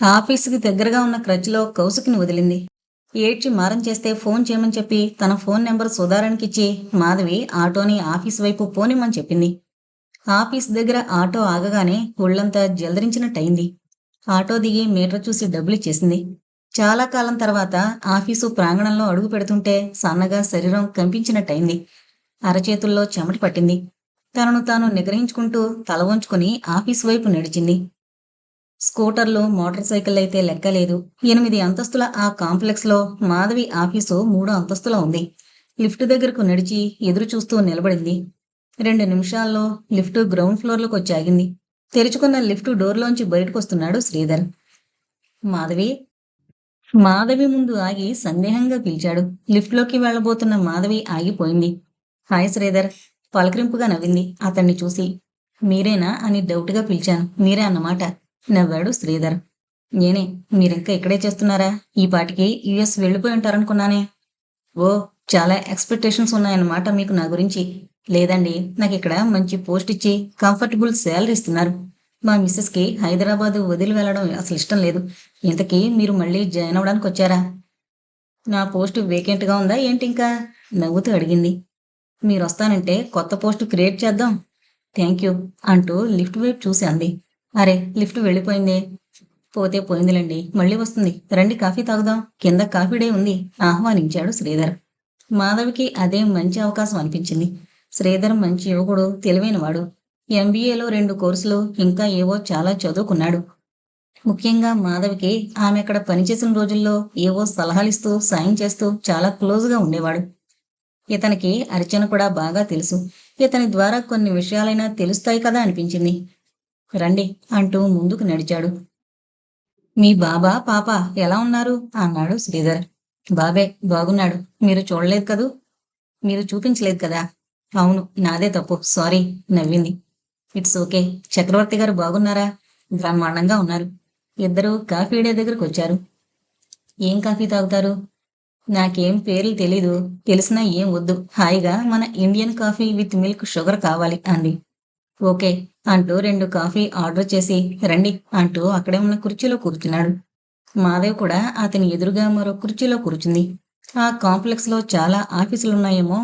ఆఫీసుకి దగ్గరగా ఉన్న క్రచ్లో కౌసుకిని వదిలింది. ఏడ్చి మారం చేస్తే ఫోన్ చేయమని చెప్పి తన ఫోన్ నెంబర్ సుధారణకిచ్చి మాధవి ఆటోని ఆఫీస్ వైపు పోనిమ్మని చెప్పింది. ఆఫీస్ దగ్గర ఆటో ఆగగానే ఒళ్ళంతా జలదరించినట్టయింది. ఆటో దిగి మీటర్ చూసి డబ్బులు ఇచ్చేసింది. చాలా కాలం తర్వాత ఆఫీసు ప్రాంగణంలో అడుగు పెడుతుంటే సన్నగా శరీరం కంపించినట్టయింది. అరచేతుల్లో చెమట పట్టింది. తనను తాను నిగ్రహించుకుంటూ తల వంచుకుని ఆఫీస్ వైపు నడిచింది. స్కూటర్లు మోటార్ సైకిల్ అయితే లెక్కలేదు ఎనిమిది అంతస్తుల ఆ కాంప్లెక్స్లో మాధవి ఆఫీసు మూడో అంతస్తులో ఉంది. లిఫ్ట్ దగ్గరకు నడిచి ఎదురు చూస్తూ నిలబడింది. రెండు నిమిషాల్లో లిఫ్ట్ గ్రౌండ్ ఫ్లోర్లోకి వచ్చి ఆగింది. తెరుచుకున్న లిఫ్ట్ డోర్లోంచి బయటకు వస్తున్నాడు శ్రీధర్. మాధవి? మాధవి ముందు ఆగి సందేహంగా పిలిచాడు. లిఫ్ట్లోకి వెళ్ళబోతున్న మాధవి ఆగిపోయింది. హాయ్ శ్రీధర్. పలకరింపుగా నవ్వింది. అతన్ని చూసి మీరేనా? అని డౌట్గా పిలిచాను. మీరే అన్నమాట. నవ్వాడు శ్రీధర్. నేనే మీరింకా ఇక్కడే చేస్తున్నారా? ఈ పాటికి యుఎస్ వెళ్ళిపోయి ఉంటారనుకున్నానే. ఓ చాలా ఎక్స్పెక్టేషన్స్ ఉన్నాయన్నమాట మీకు నా గురించి. లేదండి నాకు ఇక్కడ మంచి పోస్ట్ ఇచ్చి కంఫర్టబుల్ శాలరీ ఇస్తున్నారు. మా మిస్సెస్కి హైదరాబాద్ వదిలి వెళ్ళడం అసలు ఇష్టం లేదు. ఇంతకీ మీరు మళ్ళీ జాయిన్ అవ్వడానికి వచ్చారా? నా పోస్ట్ వేకెంట్గా ఉందా ఏంటి ఇంకా? నవ్వుతూ అడిగింది. మీరు వస్తానంటే కొత్త పోస్ట్ క్రియేట్ చేద్దాం. థ్యాంక్ యూ అంటూ లిఫ్ట్ వైపు చూసి అంది. అరే లిఫ్ట్ వెళ్ళిపోయిందే. పోతే పోయిందిలేండి. మళ్ళీ వస్తుంది. రండి కాఫీ తాగుదాం. కింద కాఫీ డే ఉంది. ఆహ్వానించాడు శ్రీధర్. మాధవికి అదే మంచి అవకాశం అనిపించింది. శ్రీధర్ మంచి యువకుడు తెలివైనవాడు ఎంబీఏలో రెండు కోర్సులు ఇంకా ఏవో చాలా చదువుకున్నాడు. ముఖ్యంగా మాధవికి ఆమె అక్కడ పనిచేసిన రోజుల్లో ఏవో సలహాలిస్తూ సాయం చేస్తూ చాలా క్లోజ్గా ఉండేవాడు. ఇతనికి అర్చన కూడా బాగా తెలుసు. ఇతని ద్వారా కొన్ని విషయాలైనా తెలుస్తాయి కదా అనిపించింది. రండి అంటూ ముందుకు నడిచాడు. మీ బాబా పాప ఎలా ఉన్నారు? అన్నాడు శ్రీధర్. బాబే బాగున్నాడు. మీరు చూడలేదు కదూ? మీరు చూపించలేదు కదా? అవును నాదే తప్పు. సారీ నవ్వింది. It's okay. చక్రవర్తి గారు బాగున్నారా? బ్రహ్మాండంగా ఉన్నారు. ఇద్దరు కాఫీ డే దగ్గరకు వచ్చారు. ఏం కాఫీ తాగుతారు? నాకేం పేర్లు తెలీదు. తెలిసినా ఏం వద్దు. హాయిగా మన Indian coffee with milk sugar కావాలి అంది. ఓకే అంటూ రెండు కాఫీ ఆర్డర్ చేసి రండి అంటూ అక్కడే ఉన్న కుర్చీలో కూర్చున్నాడు. మాధవ్ కూడా అతని ఎదురుగా మరో కుర్చీలో కూర్చుంది. ఆ కాంప్లెక్స్లో చాలా ఆఫీసులు ఉన్నాయేమో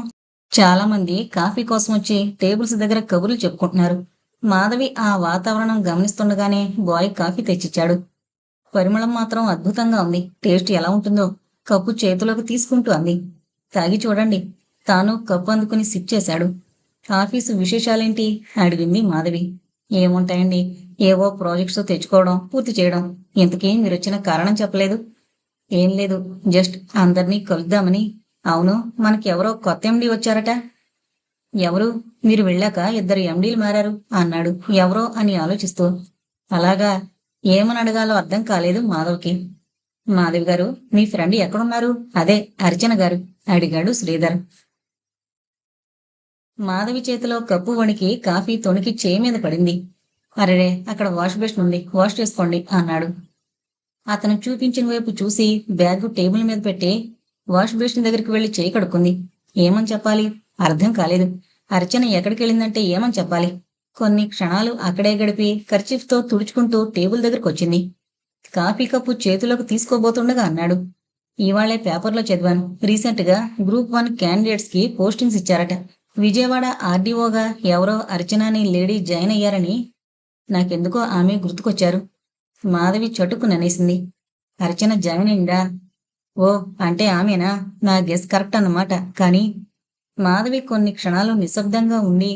చాలా మంది కాఫీ కోసం వచ్చి టేబుల్స్ దగ్గర కబుర్లు చెప్పుకుంటున్నారు. మాధవి ఆ వాతావరణం గమనిస్తుండగానే బాయ్ కాఫీ తెచ్చిచ్చాడు. పరిమళం మాత్రం అద్భుతంగా ఉంది. టేస్ట్ ఎలా ఉంటుందో కప్పు చేతిలోకి తీసుకుంటూ అంది. తాగి చూడండి. తాను కప్పు అందుకుని సిప్ చేశాడు. ఆఫీసు విశేషాలేంటి? అడిగింది మాధవి. ఏముంటాయండి? ఏవో ప్రాజెక్ట్స్ తెచ్చుకోవడం పూర్తి చేయడం. ఇంతకీ మీరు వచ్చిన కారణం చెప్పలేదు. ఏం లేదు. జస్ట్ అందరినీ కలుద్దామని. అవును మనకి ఎవరో కొత్త ఎండీ వచ్చారట. ఎవరు? మీరు వెళ్ళాక ఇద్దరు ఎండీలు మారారు అన్నాడు ఎవరో అని ఆలోచిస్తూ. అలాగా? ఏమని అడగాలో అర్థం కాలేదు మాధవ్కి. మాధవి గారు మీ ఫ్రెండ్ ఎక్కడున్నారు? అదే అర్చన గారు అడిగాడు శ్రీధర్. మాధవి చేతిలో కప్పు వణికి కాఫీ తొణికి చేయి మీద పడింది. అరెరే అక్కడ వాష్ బేసిన్ ఉంది వాష్ చేసుకోండి అన్నాడు. అతను చూపించిన వైపు చూసి బ్యాగ్ టేబుల్ మీద పెట్టి వాష్ బేసిన్ దగ్గరికి వెళ్ళి చేయి కడుక్కుంది. ఏమని చెప్పాలి? అర్థం కాలేదు. అర్చన ఎక్కడికి వెళ్ళిందంటే ఏమని చెప్పాలి? కొన్ని క్షణాలు అక్కడే గడిపి కర్చీఫ్తో తుడుచుకుంటూ టేబుల్ దగ్గరకు వచ్చింది. కాఫీ కప్పు చేతిలోకి తీసుకోబోతుండగా అన్నాడు. ఇవాళే పేపర్లో చదివాను. రీసెంట్గా గ్రూప్ వన్ క్యాండిడేట్స్కి పోస్టింగ్స్ ఇచ్చారట. విజయవాడ ఆర్డీఓగా ఎవరో అర్చనాని లేడీ జాయిన్ అయ్యారని నాకెందుకో ఆమె గుర్తుకొచ్చారు. మాధవి చటుకు ననేసింది. అర్చన జాయిన్ అయిందా ఓ అంటే ఆమెనా? నా గెస్ కరెక్ట్ అన్నమాట. కానీ మాధవి కొన్ని క్షణాలు నిశ్శబ్దంగా ఉండి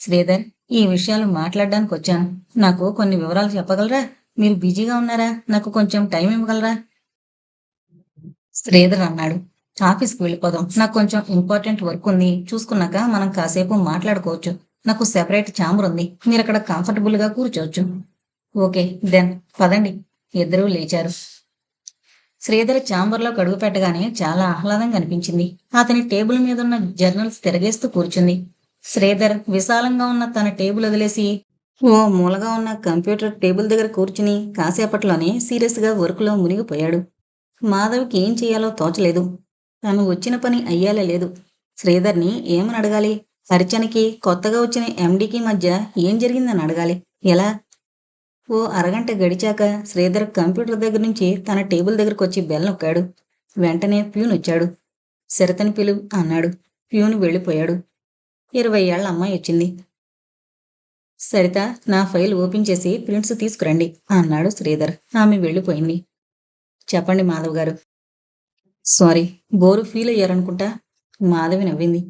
శ్రీధర్ ఈ విషయాలు మాట్లాడడానికి వచ్చాను. నాకు కొన్ని వివరాలు చెప్పగలరా? మీరు బిజీగా ఉన్నారా? నాకు కొంచెం టైం ఇవ్వగలరా? శ్రీధర్ అన్నాడు. ఆఫీస్కి వెళ్ళిపోదాం. నాకు కొంచెం ఇంపార్టెంట్ వర్క్ ఉంది. చూసుకున్నాక మనం కాసేపు మాట్లాడుకోవచ్చు. నాకు సెపరేట్ ఛాంబర్ ఉంది. మీరు అక్కడ కంఫర్టబుల్గా కూర్చోవచ్చు. ఓకే దెన్ పదండి. ఇద్దరూ లేచారు. శ్రీధర్ ఛాంబర్లో కడుగు పెట్టగానే చాలా ఆహ్లాదంగా అనిపించింది. అతని టేబుల్ మీద ఉన్న జర్నల్స్ తిరగేస్తూ కూర్చుంది. శ్రీధర్ విశాలంగా ఉన్న తన టేబుల్ వదిలేసి ఓ మూలగా ఉన్న కంప్యూటర్ టేబుల్ దగ్గర కూర్చుని కాసేపట్లోనే సీరియస్గా వర్క్లో మునిగిపోయాడు. మాధవ్కి ఏం చేయాలో తోచలేదు. తను వచ్చిన పని అయ్యాలే లేదు. శ్రీధర్ని ఏమని అడగాలి? అర్చనకి కొత్తగా వచ్చిన ఎండికి మధ్య ఏం జరిగిందని అడగాలి. ఎలా? ఓ అరగంట గడిచాక శ్రీధర్ కంప్యూటర్ దగ్గర నుంచి తన టేబుల్ దగ్గరకు వచ్చి బెల్ నొక్కాడు. వెంటనే ప్యూన్ వచ్చాడు. శరతని పిలు అన్నాడు. ప్యూన్ వెళ్ళిపోయాడు. ఇరవై ఏళ్ళ అమ్మాయి వచ్చింది. సరిత నా ఫైల్ ఓపెన్ చేసి ప్రింట్స్ తీసుకురండి అన్నాడు శ్రీధర్. ఆమె వెళ్ళిపోయింది. చెప్పండి మాధవ్ గారు. సారీ బోరు ఫీల్ అయ్యారనుకుంటా మాధవి నవ్వింది.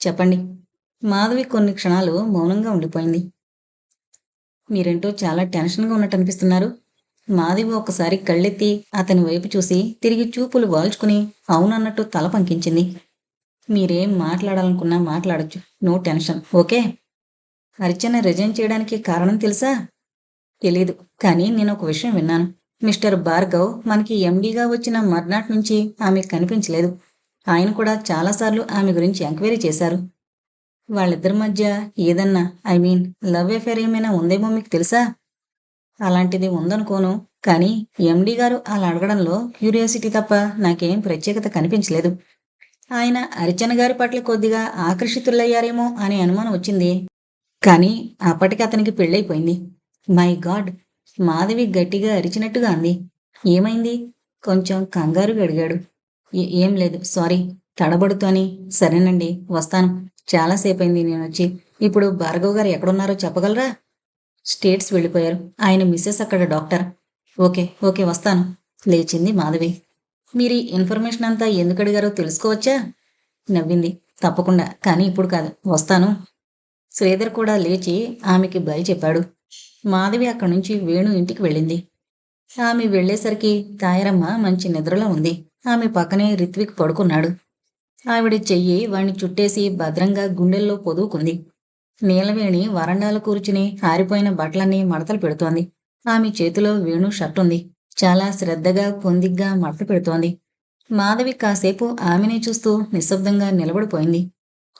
చెప్పండి మాధవి కొన్ని క్షణాలు మౌనంగా ఉండిపోయింది. మీరేంటో చాలా టెన్షన్గా ఉన్నట్టు అనిపిస్తున్నారు. మాధవి ఒకసారి కళ్ళెత్తి అతని వైపు చూసి తిరిగి చూపులు వాల్చుకుని అవునన్నట్టు తల పంకించింది. మీరేం మాట్లాడాలనుకున్నా మాట్లాడచ్చు no tension okay? Archana resign చేయడానికి కారణం తెలుసా? తెలీదు కానీ నేను ఒక విషయం విన్నాను. మిస్టర్ భార్గవ్ మనకి ఎండీగా వచ్చిన మర్నాటి నుంచి ఆమె కనిపించలేదు. ఆయన కూడా చాలాసార్లు ఆమె గురించి ఎంక్వైరీ చేశారు. వాళ్ళిద్దరి మధ్య ఏదన్నా ఐ మీన్ లవ్ అఫేర్ ఏమైనా ఉందేమో మీకు తెలుసా? అలాంటిది ఉందనుకోను కానీ ఎండీ గారు అలా అడగడంలో క్యూరియాసిటీ తప్ప నాకేం ప్రత్యేకత కనిపించలేదు. ఆయన అర్చన గారి పట్ల కొద్దిగా ఆకర్షితులయ్యారేమో అనే అనుమానం వచ్చింది. కానీ అప్పటికి అతనికి పెళ్ళైపోయింది. మై గాడ్ మాధవి గట్టిగా అరిచినట్టుగా అంది. ఏమైంది? కొంచెం కంగారుగా అడిగాడు "ఏ- ఏం లేదు సారీ తడబడుతోని సరేనండి వస్తాను. చాలాసేపైంది నేను వచ్చి ఇప్పుడు భార్గవ్ గారు ఎక్కడున్నారో చెప్పగలరా? స్టేట్స్ వెళ్ళిపోయారు. ఆయన మిస్సెస్ అక్కడ డాక్టర్. ఓకే ఓకే వస్తాను లేచింది మాధవి. మీరు ఈ ఇన్ఫర్మేషన్ అంతా ఎందుకు అడిగారో తెలుసుకోవచ్చా? నవ్వింది. తప్పకుండా కానీ ఇప్పుడు కాదు వస్తాను. శ్రీధర్ కూడా లేచి ఆమెకి బలి చెప్పాడు. మాధవి అక్కడి నుంచి వేణు ఇంటికి వెళ్ళింది. ఆమె వెళ్ళేసరికి తాయారమ్మ మంచి నిద్రలో ఉంది. ఆమె పక్కనే రిత్విక్ పడుకున్నాడు. ఆవిడ చెయ్యి వాణ్ణి చుట్టేసి భద్రంగా గుండెల్లో పొదువుకుంది. నీలవేణి వరండాలో కూర్చుని ఆరిపోయిన బట్టలన్నీ మడతలు పెడుతోంది. ఆమె చేతిలో వేణు షర్ట్ ఉంది. చాలా శ్రద్ధగా పొందిగ్గా మడత పెడుతోంది. మాధవి కాసేపు ఆమెనే చూస్తూ నిశ్శబ్దంగా నిలబడిపోయింది.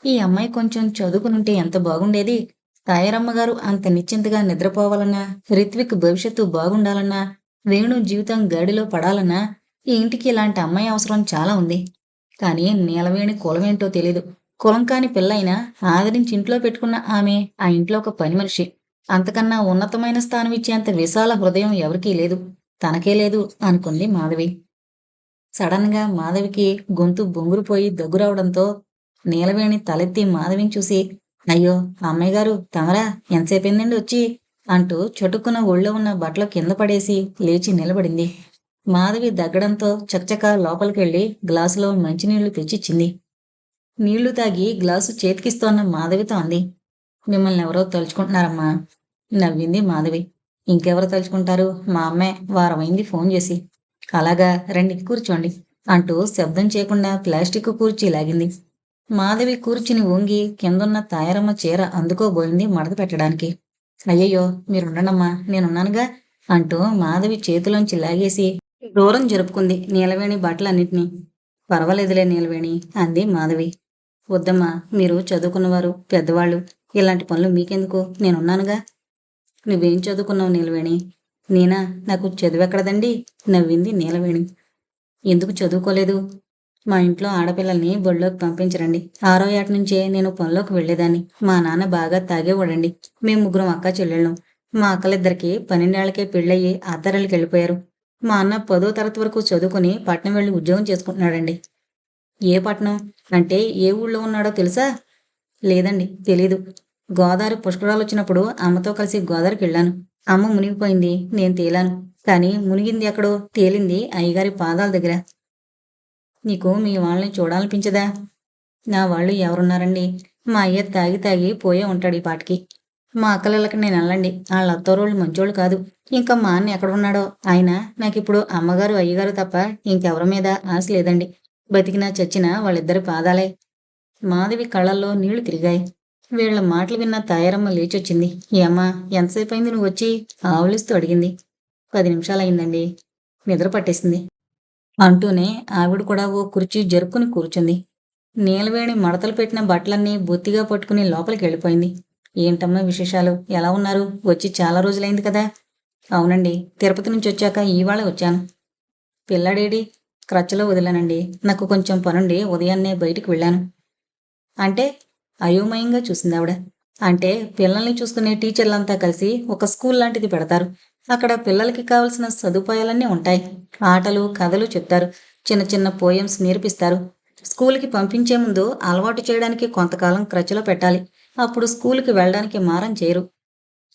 ఈ అమ్మాయి కొంచెం చదువుకునుంటే ఎంత బాగుండేది? తాయారమ్మ గారు అంత నిశ్చింతగా నిద్రపోవాలన్నా రిత్విక్ భవిష్యత్తు బాగుండాలన్నా వేణు జీవితం గాడిలో పడాలన్నా ఈ ఇంటికి ఇలాంటి అమ్మాయి అవసరం చాలా ఉంది. కానీ నీలవేణి కులమేంటో తెలీదు. కులం కాని పిల్లైనా ఆదరించి ఇంట్లో పెట్టుకున్న ఆమె ఆ ఇంట్లో ఒక పని మనిషి. అంతకన్నా ఉన్నతమైన స్థానం ఇచ్చేంత విశాల హృదయం ఎవరికీ లేదు. తనకే లేదు అనుకుంది మాధవి. సడన్గా మాధవికి గొంతు బొంగురుపోయి దగ్గురావడంతో నీలవేణి తలెత్తి మాధవిని చూసి అయ్యో అమ్మాయి గారు తమరా? ఎంతసేపైందండి వచ్చి? అంటూ చుట్టుకున్న ఒళ్ళో ఉన్న బట్టలు కింద పడేసి లేచి నిలబడింది. మాధవి దగ్గడంతో చకచక లోపలికెళ్ళి గ్లాసులో మంచినీళ్ళు తెచ్చిచ్చింది. నీళ్ళు తాగి గ్లాసు చేతికిస్తోన్న మాధవితో అంది. మిమ్మల్ని ఎవరో తలుచుకుంటున్నారమ్మా నవ్వింది మాధవి. ఇంకెవరు తలుచుకుంటారు? మా అమ్మే వారమైంది ఫోన్ చేసి. అలాగా రండి కూర్చోండి అంటూ శబ్దం చేయకుండా ప్లాస్టిక్ కూర్చి లాగింది. మాధవి కూర్చుని వంగి కిందున్న తాయారమ్మ చీర అందుకోబోయింది మడత పెట్టడానికి. అయ్యయ్యో మీరుండనమ్మా నేనున్నానుగా అంటూ మాధవి చేతిలోంచి లాగేసి దూరం జరుపుకుంది నీలవేణి బట్టలన్నింటినీ. పర్వాలేదులే నీలవేణి అంది మాధవి. వద్దమ్మా మీరు చదువుకున్నవారు పెద్దవాళ్ళు ఇలాంటి పనులు మీకెందుకు? నేనున్నానుగా. నువ్వేం చదువుకున్నావు నీలవేణి? నేనా? నాకు చదువెక్కడదండి? నవ్వింది నీలవేణి. ఎందుకు చదువుకోలేదు? మా ఇంట్లో ఆడపిల్లల్ని బొళ్ళోకి పంపించరండి. ఆరో ఏట నుంచే నేను పనిలోకి వెళ్ళేదాన్ని. మా నాన్న బాగా తాగేవాడండి. మేము ముగ్గురం అక్క చెల్లెళ్ళం. మా అక్కలిద్దరికి పన్నెండేళ్ళకే పెళ్ళయ్యి అత్తారాలకి వెళ్ళిపోయారు. మా అన్న పదో తరగతి వరకు చదువుకుని పట్నం వెళ్ళి ఉద్యోగం చేసుకుంటున్నాడండి. ఏ పట్నం? అంటే ఏ ఊళ్ళో ఉన్నాడో తెలుసా? లేదండి తెలీదు. గోదావరి పుష్కరాలు వచ్చినప్పుడు అమ్మతో కలిసి గోదావరికి వెళ్ళాను. అమ్మ మునిగిపోయింది నేను తేలాను. కానీ మునిగింది ఎక్కడో? తేలింది అయ్యగారి పాదాల దగ్గర. నీకు మీ వాళ్ళని చూడాలనిపించదా? నా వాళ్ళు ఎవరున్నారండి? మా అయ్య తాగి తాగి పోయే ఉంటాడు ఈ పాటికి. మా అక్కలకి నేను వెళ్ళండి. వాళ్ళ అత్తోరోళ్ళు మంచోళ్ళు కాదు. ఇంకా మా అన్న ఎక్కడ ఉన్నాడో ఆయన నాకు ఇప్పుడు అమ్మగారు అయ్యగారు తప్ప ఇంకెవరి మీద ఆశ లేదండి. బతికినా చచ్చినా వాళ్ళిద్దరి పాదాలే. మాధవి కళ్ళల్లో నీళ్ళు తిరిగాయి. వీళ్ళ మాటలు విన్న తాయారమ్మ లేచొచ్చింది. ఏమ్మా అమ్మ ఎంతసేపు అయింది నువ్వు వచ్చి ఆవులిస్తూ అడిగింది. పది నిమిషాలు అయిందండి నిద్ర పట్టేసింది. అంటూనే ఆవిడ కూడా ఓ కుర్చీ జరుపుకుని కూర్చుంది. నీలవేణి మడతలు పెట్టిన బట్టలన్నీ బొత్తిగా పట్టుకుని లోపలికి వెళ్ళిపోయింది. ఏంటమ్మా విశేషాలు? ఎలా ఉన్నారు? వచ్చి చాలా రోజులైంది కదా. అవునండి. తిరుపతి నుంచి వచ్చాక ఇవాళ వచ్చాను. పిల్లాడేడి? క్రచ్చలో వదిలానండి. నాకు కొంచెం పనుండి ఉదయాన్నే బయటికి వెళ్ళాను. అంటే? అయోమయంగా చూసింది ఆవిడ. అంటే పిల్లల్ని చూసుకునే టీచర్లంతా కలిసి ఒక స్కూల్ లాంటిది పెడతారు. అక్కడ పిల్లలకి కావలసిన సదుపాయాలన్నీ ఉంటాయి. ఆటలు కథలు చెప్తారు. చిన్న చిన్న పోయమ్స్ నేర్పిస్తారు. స్కూల్కి పంపించే ముందు అలవాటు చేయడానికి కొంతకాలం క్రచ్లో పెట్టాలి. అప్పుడు స్కూల్కి వెళ్ళడానికి మారం చేయరు.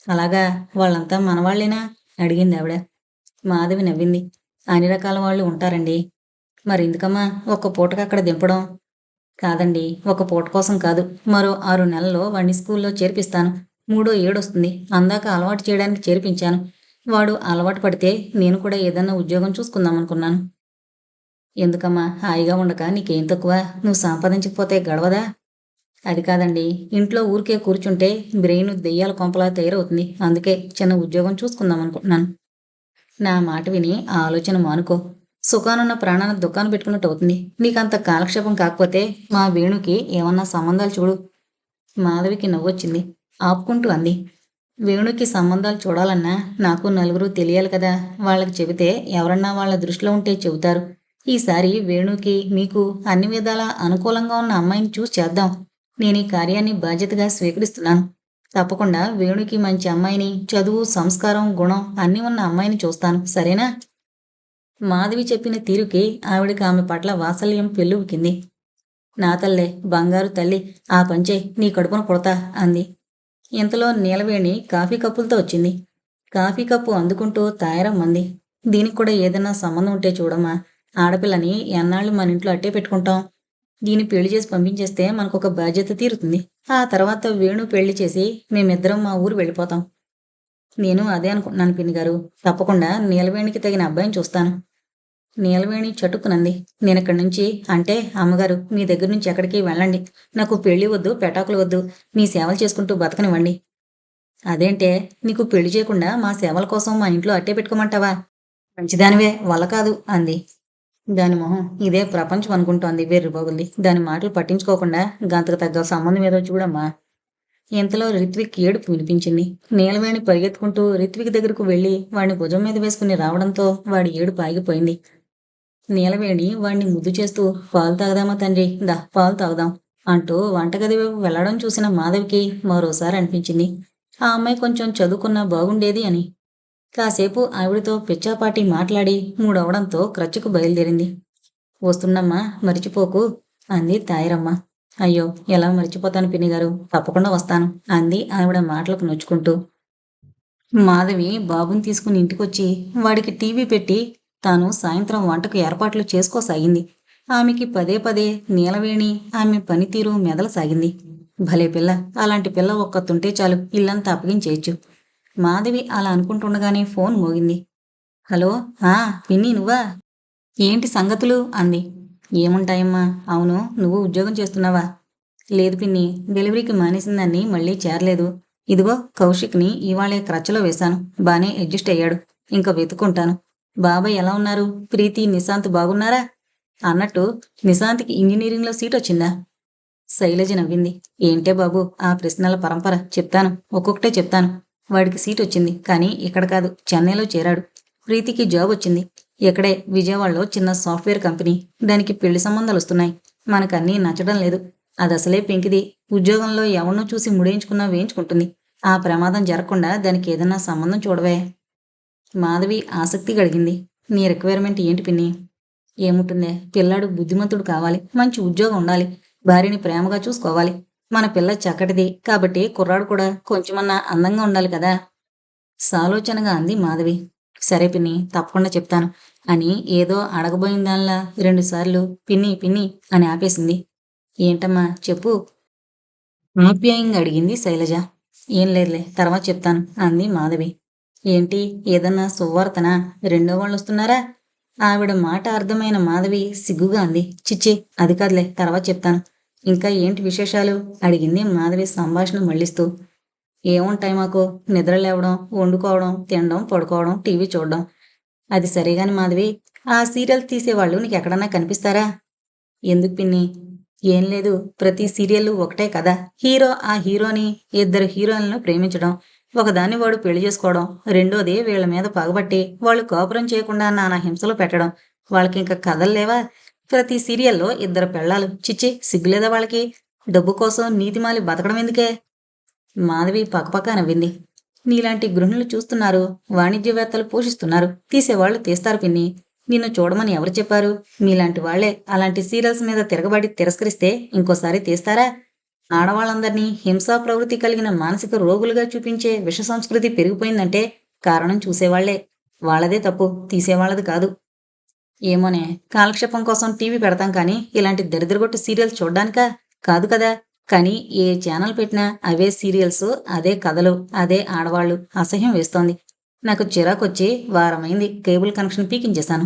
అలాగా వాళ్ళంతా మనవాళ్ళేనా? అడిగింది ఆవిడ. మాధవి నవ్వింది. అన్ని రకాల వాళ్ళు ఉంటారండి. మరి ఎందుకమ్మా ఒక్క పూటకు అక్కడ దింపడం? కాదండి ఒక పూట కోసం కాదు. మరో ఆరు నెలల్లో వాడిని స్కూల్లో చేర్పిస్తాను. మూడో ఏడొస్తుంది. అందాక అలవాటు చేయడానికి చేర్పించాను. వాడు అలవాటు పడితే నేను కూడా ఏదన్నా ఉద్యోగం చూసుకుందాం అనుకున్నాను. ఎందుకమ్మా హాయిగా ఉండక నీకేం తక్కువ? నువ్వు సంపాదించకపోతే గడవదా? అది కాదండి ఇంట్లో ఊరికే కూర్చుంటే బ్రెయిన్ దెయ్యాల కొంపలా తయారవుతుంది. అందుకే చిన్న ఉద్యోగం చూసుకుందాం అనుకుంటున్నాను. నా మాట విని ఆ ఆలోచన మానుకో. సుఖానున్న ప్రాణాన్ని దుకాణం పెట్టుకున్నట్టు అవుతుంది. నీకంత కాలక్షేపం కాకపోతే మా వేణుకి ఏమన్నా సంబంధాలు చూడు. మాధవికి నవ్వొచ్చింది. ఆపుకుంటూ అంది. వేణుకి సంబంధాలు చూడాలన్నా నాకు నలుగురు తెలియాలి కదా. వాళ్ళకి చెబితే ఎవరన్నా వాళ్ళ దృష్టిలో ఉంటే చెబుతారు. ఈసారి వేణుకి మీకు అన్ని విధాలా అనుకూలంగా ఉన్న అమ్మాయిని చూసి చేద్దాం. నేను ఈ కార్యాన్ని బాధ్యతగా స్వీకరిస్తున్నాను. తప్పకుండా వేణుకి మంచి అమ్మాయిని చదువు సంస్కారం గుణం అన్నీ ఉన్న అమ్మాయిని చూస్తాను. సరేనా? మాధవి చెప్పిన తీరుకి ఆవిడకి ఆమె పట్ల వాత్సల్యం పెళ్ళుకింది. నా తల్లే బంగారు తల్లి ఆ పంచే నీ కడుపున కొడతా అంది. ఇంతలో నీలవేణి కాఫీ కప్పులతో వచ్చింది. కాఫీ కప్పు అందుకుంటూ తయారమ్మంది దీనికి కూడా ఏదైనా సంబంధం ఉంటే చూడమ్మా. ఆడపిల్లని ఎన్నాళ్ళు మన ఇంట్లో అట్టే పెట్టుకుంటాం. దీన్ని పెళ్ళి చేసి పంపించేస్తే మనకు ఒక బాధ్యత తీరుతుంది. ఆ తర్వాత వేణు పెళ్ళి చేసి మేమిద్దరం మా ఊరు వెళ్ళిపోతాం. నేను అదే అనుకుంటున్నాను పిన్ని గారు. తప్పకుండా నీలవేణికి తగిన అబ్బాయిని చూస్తాను. నీలవేణి చటుక్కునంది నేను ఇక్కడి నుంచి అంటే అమ్మగారు మీ దగ్గర నుంచి ఎక్కడికి వెళ్ళండి. నాకు పెళ్ళి వద్దు పెటాకులు వద్దు. మీ సేవలు చేసుకుంటూ బతకనివ్వండి. అదేంటే నీకు పెళ్ళి చేయకుండా మా సేవల కోసం మా ఇంట్లో అట్టే పెట్టుకోమంటావా? మంచిదానివే వల్ల కాదు అంది. దాని మొహం ఇదే ప్రపంచం అనుకుంటోంది వెర్రిబోగుల్ది దాని మాటలు పట్టించుకోకుండా గంతకు తగ్గ సంబంధం ఏదో చూడమ్మా. ఇంతలో రిత్విక్ ఏడుపు వినిపించింది. నీలవేణి పరిగెత్తుకుంటూ రిత్విక్ దగ్గరకు వెళ్ళి వాడిని భుజం మీద వేసుకుని రావడంతో వాడి ఏడుపు ఆగిపోయింది. నీలవేణి వాణ్ణి ముద్దు చేస్తూ పాలు తాగదామా తండ్రి? దా పాలు తాగుదాం అంటూ వంటగది వైపు వెళ్ళడం చూసిన మాధవికి మరోసారి అనిపించింది. ఆ అమ్మాయి కొంచెం చదువుకున్నా బాగుండేది అని. కాసేపు ఆవిడతో పిచ్చాపాటి మాట్లాడి మూడవడంతో క్రచ్చుకు బయలుదేరింది. వస్తున్నమ్మా మరిచిపోకు అంది తాయిరమ్మ. అయ్యో ఎలా మర్చిపోతాను పిన్నిగారు? తప్పకుండా వస్తాను అంది ఆవిడ మాటలకు నొచ్చుకుంటూ. మాధవి బాబుని తీసుకుని ఇంటికొచ్చి వాడికి టీవీ పెట్టి తాను సాయంత్రం వంటకు ఏర్పాట్లు చేసుకోసాగింది ఆమెకి పదే పదే నీలవేణి ఆమె పనితీరు మెదలసాగింది భలే పిల్ల అలాంటి పిల్ల ఒక్కతుంటే చాలు ఇల్లంతా అప్పగించేయచ్చు. మాధవి అలా అనుకుంటుండగానే ఫోన్ మోగింది. హలో ఆ పిన్ని నువ్వా? ఏంటి సంగతులు? అంది. ఏముంటాయమ్మా? అవును నువ్వు ఉద్యోగం చేస్తున్నావా? లేదు పిన్ని డెలివరీకి మానేసిందాన్ని మళ్ళీ చేరలేదు. ఇదిగో కౌశిక్ని ఇవాళే క్రచ్చలో వేశాను. బానే అడ్జస్ట్ అయ్యాడు. ఇంకా వెతుక్కుంటాను. బాబాయ్ ఎలా ఉన్నారు? ప్రీతి నిశాంత్ బాగున్నారా? అన్నట్టు నిశాంత్కి ఇంజనీరింగ్లో సీట్ వచ్చిందా? శైలజ నవ్వింది. ఏంటే బాబు ఆ ప్రశ్నల పరంపర. చెప్తాను. ఒక్కొక్కటే చెప్తాను. వాడికి సీట్ వచ్చింది కానీ ఇక్కడ కాదు. చెన్నైలో చేరాడు. ప్రీతికి జాబ్ వచ్చింది. ఇక్కడే విజయవాడలో చిన్న సాఫ్ట్వేర్ కంపెనీ. దానికి పెళ్ళి సంబంధాలు వస్తున్నాయి. మనకన్నీ నచ్చడం లేదు. అది అసలే పెంకిది. ఉద్యోగంలో ఎవరినో చూసి ముడేయించుకున్నా వేయించుకుంటుంది. ఆ ప్రమాదం జరగకుండా దానికి ఏదన్నా సంబంధం చూడవే. మాధవి ఆసక్తి కలిగింది. నీ రిక్వైర్మెంట్ ఏంటి పిన్ని? ఏముంటుందే? పిల్లాడు బుద్ధిమంతుడు కావాలి. మంచి ఉద్యోగం ఉండాలి. భార్యని ప్రేమగా చూసుకోవాలి. మన పిల్ల చక్కటిది. కాబట్టి కుర్రాడు కూడా కొంచెమన్నా అందంగా ఉండాలి కదా? సాలోచనగా అంది మాధవి. సరే పిన్ని తప్పకుండా చెప్తాను. అని ఏదో అడగబోయిన దానిలా రెండుసార్లు పిన్ని పిన్ని అని ఆపేసింది. ఏంటమ్మా? చెప్పు. ఆప్యాయంగా అడిగింది శైలజ. ఏం లేదులే తర్వాత చెప్తాను అంది మాధవి. ఏంటి? ఏదన్నా సువార్తనా? రెండో వాళ్ళు వస్తున్నారా ఆవిడ మాట అర్థమైన మాధవి సిగ్గుగా అంది. చిచ్చి అది కాదులే తర్వాత చెప్తాను. ఇంకా ఏంటి విశేషాలు? అడిగింది మాధవి సంభాషణ మళ్ళిస్తూ. ఏముంటాయి మాకు? నిద్ర లేవడం వండుకోవడం తినడం పడుకోవడం టీవీ చూడడం. అది సరేగాని మాధవి ఆ సీరియల్ తీసేవాళ్ళు నీకు ఎక్కడన్నా కనిపిస్తారా? ఎందుకు పిన్ని? ఏం లేదు ప్రతి సీరియల్ ఒకటే కదా. హీరో ఆ హీరోని ఇద్దరు హీరోలను ప్రేమించడం. ఒకదాన్ని వాడు పెళ్ళి చేసుకోవడం రెండోది వీళ్ళ మీద పగబట్టి వాళ్ళు కోపురం చేయకుండా నానా హింసలు పెట్టడం. వాళ్ళకి ఇంకా కథలు లేవా? ప్రతి సీరియల్లో ఇద్దరు పెళ్ళాలు. చిచ్చి సిగ్గులేదా వాళ్ళకి? డబ్బు కోసం నీతిమాలి బతకడం ఎందుకే? మాధవి పక్కపక్క నవ్వింది. నీలాంటి గృహిణులు చూస్తున్నారు వాణిజ్యవేత్తలు పోషిస్తున్నారు. తీసేవాళ్ళు తీస్తారు పిన్ని. నిన్ను చూడమని ఎవరు చెప్పారు? మీలాంటి వాళ్ళే అలాంటి సీరియల్స్ మీద తిరగబడి తిరస్కరిస్తే ఇంకోసారి తీస్తారా? ఆడవాళ్ళందరినీ హింసా ప్రవృత్తి కలిగిన మానసిక రోగులుగా చూపించే విష సంస్కృతి పెరిగిపోయిందంటే కారణం చూసేవాళ్ళే. వాళ్ళదే తప్పు తీసేవాళ్ళది కాదు. ఏమోనే కాలక్షేపం కోసం టీవీ పెడతాం కానీ ఇలాంటి దరిద్రగొట్టు సీరియల్స్ చూడ్డానికా? కాదు కదా. కానీ ఏ ఛానల్ పెట్టినా అవే సీరియల్స్ అదే కథలు అదే ఆడవాళ్ళు అసహ్యం వేస్తోంది. నాకు చిరాకొచ్చి వారమైంది కేబుల్ కనెక్షన్ పీకించేశాను.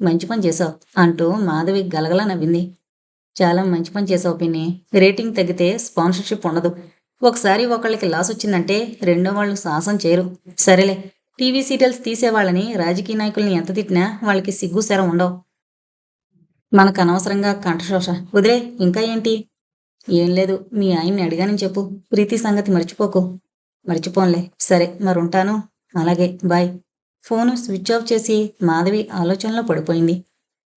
మంచి పని చేసావు అంటూ మాధవి గలగల నవ్వింది. చాలా మంచి పని చేసావు పిన్ని. రేటింగ్ తగ్గితే స్పాన్సర్షిప్ ఉండదు. ఒకసారి ఒకళ్ళకి లాస్ వచ్చిందంటే రెండో వాళ్ళు సాహసం చేయరు. సరేలే టీవీ సీరియల్స్ తీసేవాళ్ళని రాజకీయ నాయకుల్ని ఎంత తిట్టినా వాళ్ళకి సిగ్గు శర ఉండవు. మనకు అనవసరంగా కంఠశోష వదిలే ఇంకా ఏంటి? ఏం లేదు మీ ఆయన్ని అడిగానని చెప్పు. ప్రీతి సంగతి మర్చిపోకు. మర్చిపోన్లే. సరే మరుంటాను. అలాగే బాయ్. ఫోను స్విచ్ ఆఫ్ చేసి మాధవి ఆలోచనలో పడిపోయింది.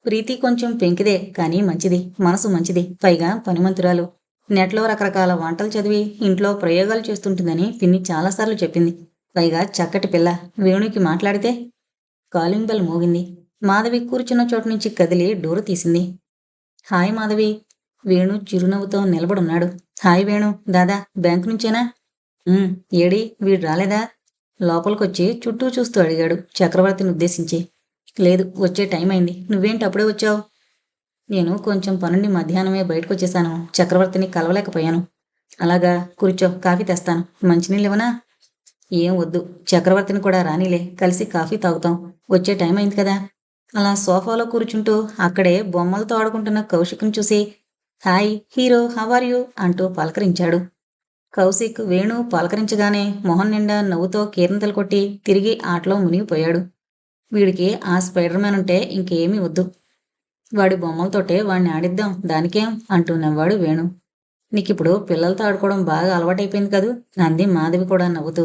ప్రీతి కొంచెం పెంకిదే కానీ మంచిది మనసు మంచిది. పైగా పనిమంతురాలు. నెట్లో రకరకాల వంటలు చదివి ఇంట్లో ప్రయోగాలు చేస్తుంటుందని పిన్ని చాలాసార్లు చెప్పింది. పైగా చక్కటి పిల్ల. వేణుకి మాట్లాడితే కాలింగ్ బెల్ మోగింది. మాధవి కూర్చున్న చోటు నుంచి కదిలి డోరు తీసింది. హాయ్ మాధవి. వేణు చిరునవ్వుతో నిలబడున్నాడు. హాయ్ వేణు. దాదా బ్యాంకు నుంచేనా? ఏడి వీడు రాలేదా? లోపలికొచ్చి చుట్టూ చూస్తూ అడిగాడు చక్రవర్తిని ఉద్దేశించి. లేదు వచ్చే టైం అయింది. నువ్వేంటి అప్పుడే వచ్చావు? నేను కొంచెం పనుండి మధ్యాహ్నమే బయటకు వచ్చేసాను చక్రవర్తిని కలవలేకపోయాను. అలాగా కూర్చో కాఫీ తెస్తాను. మంచినీళ్ళు ఇవ్వనా? ఏం వద్దు. చక్రవర్తిని కూడా రానిలే. కలిసి కాఫీ తాగుతాం. వచ్చే టైం అయింది కదా. అలా సోఫాలో కూర్చుంటూ అక్కడే బొమ్మలతో ఆడుకుంటున్న కౌశిక్ను చూసి హాయ్ హీరో హవర్ యూ? అంటూ పలకరించాడు. కౌశిక్ వేణు పలకరించగానే మొహం నిండా నవ్వుతో కీర్నతలు కొట్టి తిరిగి ఆటలో మునిగిపోయాడు. వీడికి ఆ స్పైడర్ మ్యాన్ ఉంటే ఇంకేమీ వద్దు. వాడి బొమ్మలతోటే వాడిని ఆడిద్దాం. దానికేం? అంటూ నవ్వాడు వేణు. నీకిప్పుడు పిల్లలతో ఆడుకోవడం బాగా అలవాటైపోయింది కదూ? అంది మాధవి కూడా నవ్వుతూ.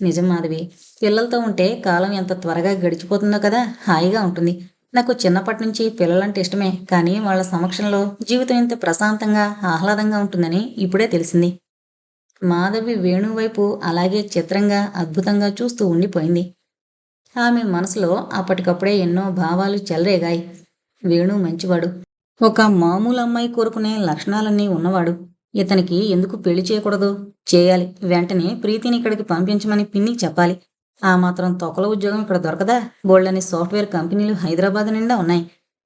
నిజం మాధవి పిల్లలతో ఉంటే కాలం ఎంత త్వరగా గడిచిపోతుందో కదా? హాయిగా ఉంటుంది. నాకు చిన్నప్పటి నుంచి పిల్లలంటే ఇష్టమే. కానీ వాళ్ళ సమక్షంలో జీవితం ఇంత ప్రశాంతంగా ఆహ్లాదంగా ఉంటుందని ఇప్పుడే తెలిసింది. మాధవి వేణు వైపు అలాగే చిత్రంగా అద్భుతంగా చూస్తూ ఉండిపోయింది. ఆమె మనసులో అప్పటికప్పుడే ఎన్నో భావాలు చెలరేగాయి. వేణు మంచివాడు. ఒక మామూలు అమ్మాయి కోరుకునే లక్షణాలన్నీ ఉన్నవాడు. ఇతనికి ఎందుకు పెళ్ళి చేయకూడదు? చేయాలి. వెంటనే ప్రీతిని ఇక్కడికి పంపించమని పిన్నికి చెప్పాలి. ఆ మాత్రం తొకల ఉద్యోగం ఇక్కడ దొరకదా? బోల్డని సాఫ్ట్వేర్ కంపెనీలు హైదరాబాద్ నిండా ఉన్నాయి.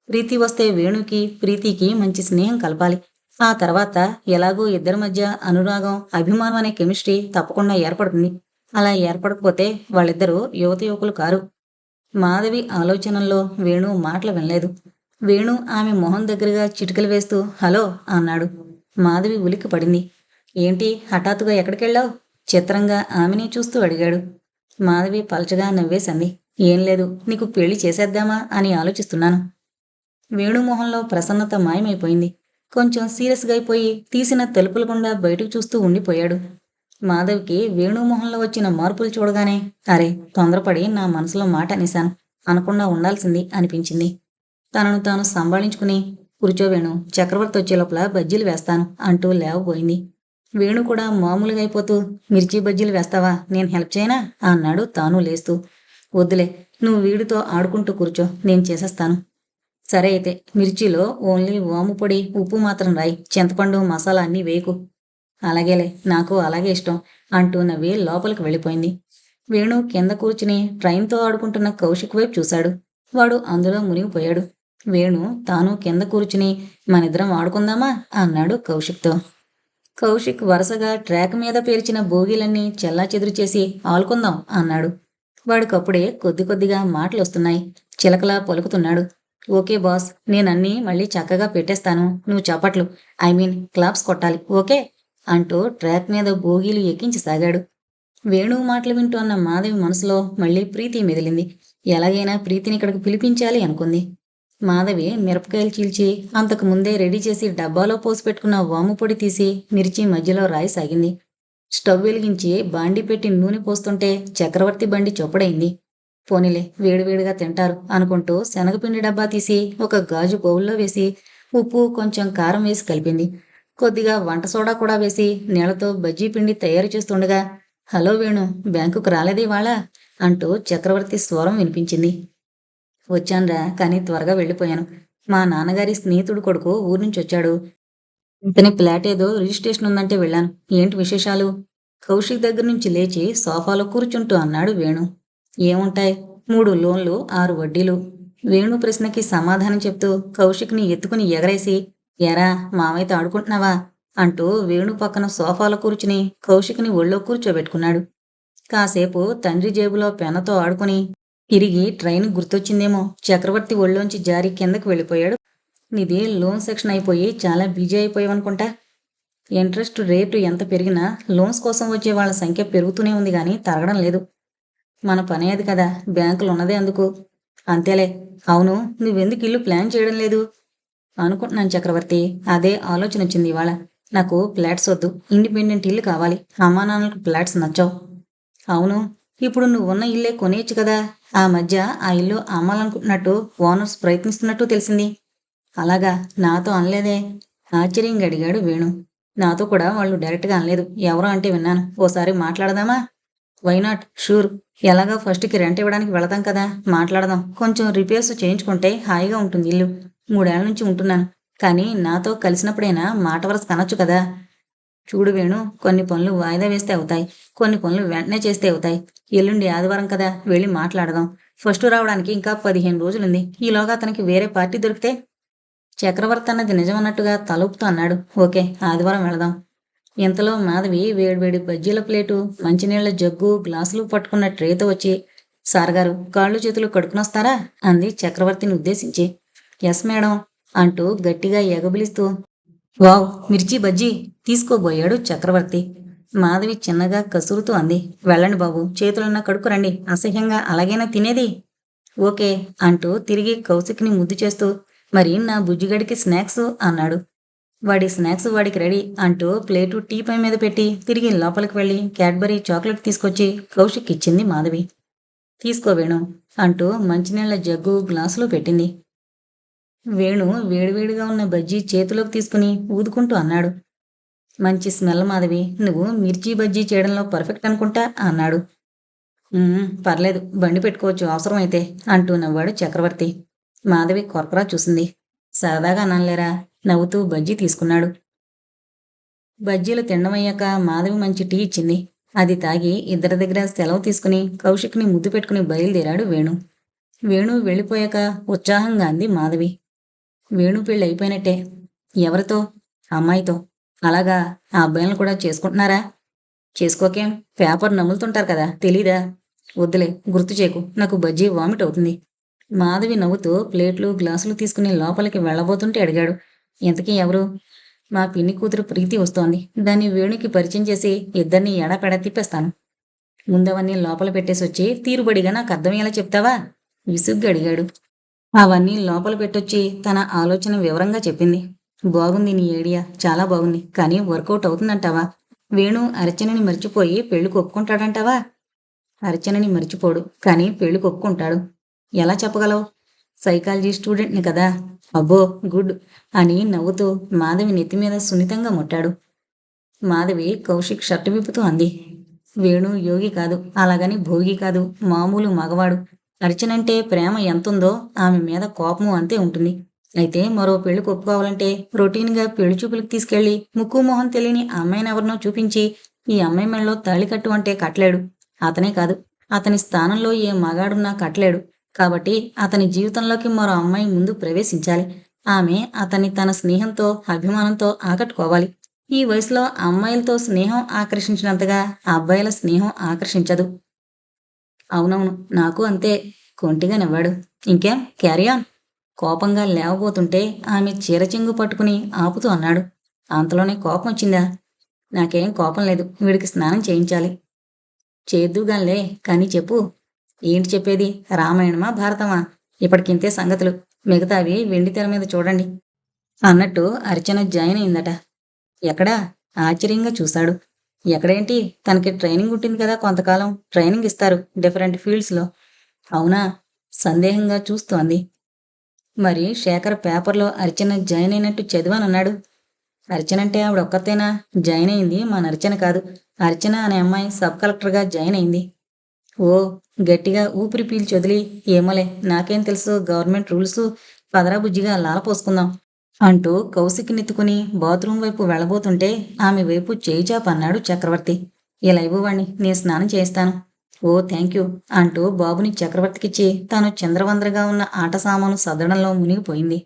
ప్రీతి వస్తే వేణుకి ప్రీతికి మంచి స్నేహం కలపాలి. ఆ తర్వాత ఎలాగో ఇద్దరి మధ్య అనురాగం అభిమానం అనే కెమిస్ట్రీ తప్పకుండా ఏర్పడుతుంది. అలా ఏర్పడకపోతే వాళ్ళిద్దరూ యువత యువకులు కారు. మాధవి ఆలోచనల్లో వేణు మాటలు వినలేదు. వేణు ఆమె మొహం దగ్గరగా చిటికలు వేస్తూ హలో అన్నాడు. మాధవి ఉలిక్కి పడింది. ఏంటి హఠాత్తుగా ఎక్కడికెళ్ళావు? చిత్రంగా ఆమెని చూస్తూ అడిగాడు. మాధవి పలచగా నవ్వేసింది ఏం లేదు నీకు పెళ్ళి చేసేద్దామా అని ఆలోచిస్తున్నాను. వేణు మొహంలో ప్రసన్నత మాయమైపోయింది. కొంచెం సీరియస్గా అయిపోయి తీసిన తలుపుల గుండా బయటకు చూస్తూ ఉండిపోయాడు. మాధవ్కి వేణు మొహంలో వచ్చిన మార్పులు చూడగానే అరే తొందరపడి నా మనసులో మాట అనేశాను. అనకుండా ఉండాల్సింది అనిపించింది. తనను తాను సంభాళించుకుని కూర్చో వేణు చక్రవర్తి వచ్చే లోపల బజ్జీలు వేస్తాను అంటూ లేవబోయింది. వేణు కూడా మామూలుగా అయిపోతూ మిర్చి బజ్జీలు వేస్తావా నేను హెల్ప్ చేయనా? అన్నాడు తాను లేస్తూ. వద్దులే నువ్వు వీడితో ఆడుకుంటూ కూర్చో నేను చేసేస్తాను. సరే అయితే మిర్చిలో ఓన్లీ వాము పొడి ఉప్పు మాత్రం రాయి చింతపండు మసాలా అన్నీ వేయకు. అలాగేలే నాకు అలాగే ఇష్టం అంటూ నవ్వి లోపలికి వెళ్ళిపోయింది. వేణు కింద కూర్చుని ట్రైన్తో ఆడుకుంటున్న కౌశిక్ వైపు చూశాడు. వాడు అందులో మునిగిపోయాడు. వేణు తాను కింద కూర్చుని మనిద్దరం ఆడుకుందామా? అన్నాడు కౌశిక్తో. కౌశిక్ వరుసగా ట్రాక్ మీద పేర్చిన బోగీలన్నీ చెల్లా చెదురు చేసి ఆలుకుందాం అన్నాడు. వాడికప్పుడే కొద్ది కొద్దిగా మాటలు వస్తున్నాయి చిలకలా పలుకుతున్నాడు. ఓకే బాస్ నేనన్నీ మళ్ళీ చక్కగా పెట్టేస్తాను. నువ్వు చప్పట్లు ఐ మీన్ క్లాప్స్ కొట్టాలి. ఓకే? అంటూ ట్రాక్ మీద బోగీలు ఎక్కించి సాగాడు. వేణువు మాటలు వింటూ మాధవి మనసులో మళ్ళీ ప్రీతి మెదిలింది. ఎలాగైనా ప్రీతిని ఇక్కడికి పిలిపించాలి అనుకుంది. మాధవి మిరపకాయలు చీల్చి అంతకు ముందే రెడీ చేసి డబ్బాలో పోసి పెట్టుకున్న వాము పొడి తీసి మిర్చి మధ్యలో రాయి సాగింది. స్టవ్ వెలిగించి బాండి పెట్టి నూనె పోస్తుంటే చక్రవర్తి బండి చొప్పడైంది. పోనీలే వేడివేడిగా తింటారు అనుకుంటూ శనగపిండి డబ్బా తీసి ఒక గాజు బౌల్లో వేసి ఉప్పు కొంచెం కారం వేసి కలిపింది. కొద్దిగా వంట సోడా కూడా వేసి నీళ్ళతో బజ్జీ పిండి తయారు చేస్తుండగా హలో వేణు బ్యాంకుకు రాలేదు ఇవాళ? అంటూ చక్రవర్తి స్వరం వినిపించింది. వచ్చానురా కానీ త్వరగా వెళ్ళిపోయాను. మా నాన్నగారి స్నేహితుడు కొడుకు ఊరు నుంచి వచ్చాడు. ఇతని ఫ్లాట్ ఏదో రిజిస్ట్రేషన్ ఉందంటే వెళ్ళాను. ఏంటి విశేషాలు? కౌశిక్ దగ్గర నుంచి లేచి సోఫాలో కూర్చుంటూ అన్నాడు వేణు. ఏముంటాయి? మూడు లోన్లు ఆరు వడ్డీలు. వేణు ప్రశ్నకి సమాధానం చెప్తూ కౌశిక్ని ఎత్తుకుని ఎగరేసి ఎరా మామయ్యతో ఆడుకుంటున్నావా? అంటూ వేణు పక్కన సోఫాలో కూర్చుని కౌశిక్ని ఒళ్ళో కూర్చోబెట్టుకున్నాడు. కాసేపు తండ్రి జేబులో పెనతో ఆడుకుని తిరిగి ట్రైన్ గుర్తొచ్చిందేమో. చక్రవర్తి ఒళ్ళోంచి జారి కిందకు వెళ్ళిపోయాడు. నీది లోన్ సెక్షన్ అయిపోయి చాలా బిజీ అయిపోయావనుకుంటా? ఇంట్రెస్ట్ రేటు ఎంత పెరిగినా లోన్స్ కోసం వచ్చే వాళ్ళ సంఖ్య పెరుగుతూనే ఉంది కానీ తరగడం లేదు. మన పని అది కదా బ్యాంకులు ఉన్నదే అందుకు. అంతేలే అవును నువ్వెందుకు ఇల్లు ప్లాన్ చేయడం లేదు? అనుకుంటున్నాను చక్రవర్తి. అదే ఆలోచన వచ్చింది ఇవాళ. నాకు ఫ్లాట్స్ వద్దు. ఇండిపెండెంట్ ఇల్లు కావాలి. అమ్మా నాన్నలకు ఫ్లాట్స్ నచ్చావు. అవును. ఇప్పుడు నువ్వు ఉన్న ఇల్లే కొనేయచ్చు కదా. ఆ మధ్య ఆ ఇల్లు అమ్మాలనుకుంటున్నట్టు ఓనర్స్ ప్రయత్నిస్తున్నట్టు తెలిసింది. అలాగా? నాతో అనలేదే. ఆశ్చర్యంగా అడిగాడు వేణు. నాతో కూడా వాళ్ళు డైరెక్ట్గా అనలేదు. ఎవరో అంటే విన్నాను. ఓసారి మాట్లాడదామా? వైనాట్ షూర్ ఎలాగా ఫస్ట్కి రెంట్ ఇవ్వడానికి వెళదాం కదా. మాట్లాడదాం. కొంచెం రిపేర్స్ చేయించుకుంటే హాయిగా ఉంటుంది ఇల్లు. మూడేళ్ళ నుంచి ఉంటున్నాను కానీ నాతో కలిసినప్పుడైనా మాట వరస కనొచ్చు కదా. చూడు వేణు కొన్ని పనులు వాయిదా వేస్తే అవుతాయి. కొన్ని పనులు వెంటనే చేస్తే అవుతాయి. ఎల్లుండి ఆదివారం కదా వెళ్ళి మాట్లాడదాం. ఫస్ట్ రావడానికి ఇంకా పదిహేను రోజులుంది. ఈలోగా అతనికి వేరే పార్టీ దొరికితే? చక్రవర్తి అన్నది నిజమన్నట్టుగా తలుపుతూ అన్నాడు. ఓకే ఆదివారం వెళదాం. ఇంతలో మాధవి వేడివేడి బజ్జీల ప్లేటు మంచినీళ్ళ జగ్గు గ్లాసులు పట్టుకున్న ట్రేతో వచ్చి సార్ గారు కాళ్ళు చేతులు కడుక్కునొస్తారా? అంది చక్రవర్తిని ఉద్దేశించి. ఎస్ మేడం అంటూ గట్టిగా ఎగబిలిస్తూ వావ్ మిర్చి బజ్జీ తీసుకోబోయాడు చక్రవర్తి. మాధవి చిన్నగా కసురుతూ అంది వెళ్ళండి బాబు చేతులన్నా కడుక్కురండి అసహ్యంగా అలాగైనా తినేది? ఓకే అంటూ తిరిగి కౌశిక్ని ముద్దు చేస్తూ మరి నా బుజ్జిగడికి స్నాక్స్? అన్నాడు. వాడి స్నాక్స్ వాడికి రెడీ అంటూ ప్లేటు టీ పై మీద పెట్టి తిరిగి లోపలికి వెళ్ళి క్యాడ్బరీ చాక్లెట్ తీసుకొచ్చి కౌశిక్ ఇచ్చింది మాధవి. తీసుకోవేణు అంటూ మంచినీళ్ళ జగ్గు గ్లాసులో పెట్టింది. వేణు వేడివేడిగా ఉన్న బజ్జీ చేతిలోకి తీసుకుని ఊదుకుంటూ అన్నాడు. మంచి స్మెల్ మాధవి నువ్వు మిర్చి బజ్జీ చేయడంలో పర్ఫెక్ట్ అనుకుంటా? అన్నాడు. పర్లేదు బండి పెట్టుకోవచ్చు అవసరమైతే అంటూ నవ్వాడు చక్రవర్తి. మాధవి కొరకరా చూసింది. సరదాగా అనలేరా నవ్వుతూ బజ్జీ తీసుకున్నాడు. బజ్జీలు తినడమయ్యాక మాధవి మంచి టీ ఇచ్చింది. అది తాగి ఇద్దరి దగ్గర సెలవు తీసుకుని కౌశిక్ని ముద్దు పెట్టుకుని బయలుదేరాడు వేణు. వేణు వెళ్ళిపోయాక ఉత్సాహంగా అంది మాధవి. వేణు పెళ్ళి అయిపోయినట్టే. ఎవరితో? అమ్మాయితో. అలాగా ఆ అబ్బాయిలను కూడా చేసుకుంటున్నారా? చేసుకోకేం పేపర్ నములుతుంటారు కదా తెలీదా? వద్దులే గుర్తు చేయకు నాకు బజ్జీ వామిట్ అవుతుంది. మాధవి నవ్వుతూ ప్లేట్లు గ్లాసులు తీసుకుని లోపలికి వెళ్ళబోతుంటే అడిగాడు. ఇంతకీ ఎవరు? మా పిన్ని కూతురు ప్రీతి వస్తోంది. దాన్ని వేణుకి పరిచయం చేసి ఇద్దరిని ఎడపెడ తిప్పేస్తాను. ముందవన్నీ లోపల పెట్టేసి వచ్చి తీరుబడిగా నాకు అర్థమయ్యేలా చెప్తావా? విసుగ్గా అడిగాడు. అవన్నీ లోపల పెట్టొచ్చి తన ఆలోచన వివరంగా చెప్పింది. బాగుంది నీ ఐడియా. చాలా బాగుంది. కానీ వర్కౌట్ అవుతుందంటావా? వేణు అర్చనని మర్చిపోయి పెళ్ళి ఒప్పుకుంటాడంటావా అర్చనని మర్చిపోడు. కానీ పెళ్ళి ఒప్పుకుంటాడు ఎలా చెప్పగలవు? సైకాలజీ స్టూడెంట్ని కదా. అబ్బో గుడ్ అని నవ్వుతూ మాధవి నెత్తి మీద సున్నితంగా ముట్టాడు. మాధవి కౌశిక్ షర్టు విప్పుతూ అంది. వేణు యోగి కాదు. అలాగని భోగి కాదు. మామూలు మగవాడు. అర్చనంటే ప్రేమ ఎంతుందో ఆమె మీద కోపము అంతే ఉంటుంది. అయితే మరో పెళ్ళి ఒప్పుకోవాలంటే రొటీన్గా పెళ్ళి చూపులకు తీసుకెళ్ళి ముక్కు మొహం తెలియని అమ్మాయిని ఎవరినో చూపించి ఈ అమ్మాయి మెడలో తాళి కట్టు అంటే కట్టలేడు. అతనే కాదు అతని స్థానంలో ఏ మగాడున్నా కట్టలేడు. కాబట్టి అతని జీవితంలోకి మరో అమ్మాయి ముందు ప్రవేశించాలి. ఆమె అతన్ని తన స్నేహంతో అభిమానంతో ఆకట్టుకోవాలి. ఈ వయసులో అమ్మాయిలతో స్నేహం ఆకర్షించినంతగా అబ్బాయిల స్నేహం ఆకర్షించదు. అవునవును నాకు అంతే. కొంటిగా నవ్వాడు ఇంకేం క్యారియాన్ కోపంగా లేవబోతుంటే ఆమె చీర చెంగు పట్టుకుని ఆపుతూ అన్నాడు. అంతలోనే కోపం వచ్చిందా? నాకేం కోపం లేదు. వీడికి స్నానం చేయించాలి. చేద్దుగాన్లే కానీ చెప్పు. ఏంటి చెప్పేది? రామాయణమా భారతమా? ఇప్పటికింతే సంగతులు. మిగతావి వెండి తెర మీద చూడండి. అన్నట్టు అర్చన జాయిన్ అయిందట. ఎక్కడా? ఆశ్చర్యంగా చూశాడు. ఎక్కడేంటి? తనకి ట్రైనింగ్ ఉంటుంది కదా కొంతకాలం ట్రైనింగ్ ఇస్తారు డిఫరెంట్ ఫీల్డ్స్లో. అవునా? సందేహంగా చూస్తోంది. మరి శేఖర్ పేపర్లో అర్చన జాయిన్ అయినట్టు చదివానన్నాడు. అర్చన అంటే ఆవిడ ఒక్కతేనా? జాయిన్ అయింది. మన అర్చన కాదు. అర్చన అనే అమ్మాయి సబ్ కలెక్టర్గా జాయిన్ అయింది. ఓ గట్టిగా ఊపిరి పీల్చి వదిలి ఏమోలే నాకేం తెలుసు? గవర్నమెంట్ రూల్స్ పదరా బుజ్జిగా లాలపోసుకుందాం. అంటూ కౌశిక్ నెత్తుకుని బాత్రూం వైపు వెళ్ళబోతుంటే ఆమె వైపు చేయిచాపన్నాడు అన్నాడు చక్రవర్తి. ఇలా ఇవ్వవాణ్ణి నేను స్నానం చేస్తాను ఓ థ్యాంక్ యూ అంటూ బాబుని చక్రవర్తికిచ్చి తాను చంద్రవందరగా ఉన్న ఆట సామాను సదడంలో మునిగిపోయింది.